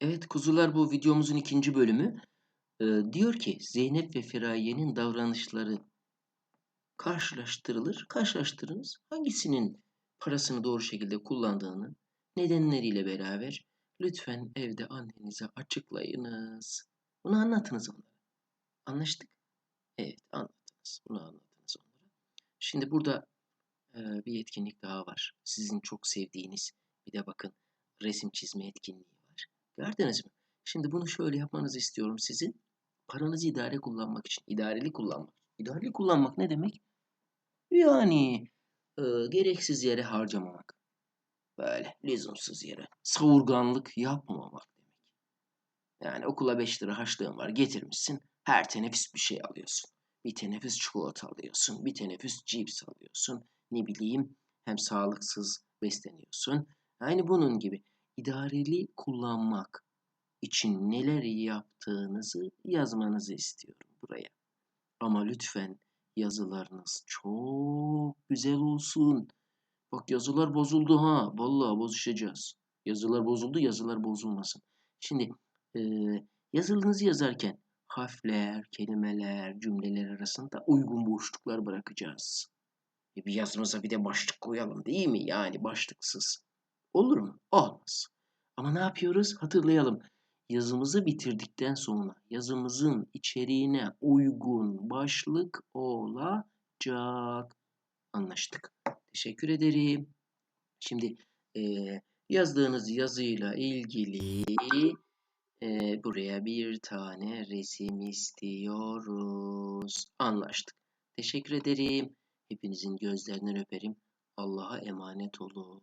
Evet kuzular bu videomuzun ikinci bölümü. Ee, diyor ki Zeynep ve Feraye'nin davranışları karşılaştırılır. Karşılaştırınız. Hangisinin parasını doğru şekilde kullandığını nedenleriyle beraber lütfen evde annenize açıklayınız. Bunu anlatınız onlara. Anlaştık? Evet anlatınız. Bunu anlatınız onlara. Şimdi burada e, bir etkinlik daha var. Sizin çok sevdiğiniz bir de bakın resim çizme etkinliği Gördünüz mü? Şimdi bunu şöyle yapmanızı istiyorum sizin. Paranızı idare kullanmak için. İdareli kullanmak. İdareli kullanmak ne demek? Yani e, gereksiz yere harcamamak. Böyle lüzumsuz yere. Savurganlık yapmamak demek. Yani okula 5 lira harçlığın var getirmişsin. Her teneffüs bir şey alıyorsun. Bir teneffüs çikolata alıyorsun. Bir teneffüs cips alıyorsun. Ne bileyim hem sağlıksız besleniyorsun. Yani bunun gibi idareli kullanmak için neler yaptığınızı yazmanızı istiyorum buraya. Ama lütfen yazılarınız çok güzel olsun. Bak yazılar bozuldu ha. Vallahi bozuşacağız. Yazılar bozuldu, yazılar bozulmasın. Şimdi e, yazılarınızı yazarken harfler, kelimeler, cümleler arasında uygun boşluklar bırakacağız. E, bir yazımıza bir de başlık koyalım değil mi? Yani başlıksız. Olur mu? Olmaz. Ama ne yapıyoruz? Hatırlayalım. Yazımızı bitirdikten sonra yazımızın içeriğine uygun başlık olacak. Anlaştık. Teşekkür ederim. Şimdi e, yazdığınız yazıyla ilgili e, buraya bir tane resim istiyoruz. Anlaştık. Teşekkür ederim. Hepinizin gözlerinden öperim. Allah'a emanet olun.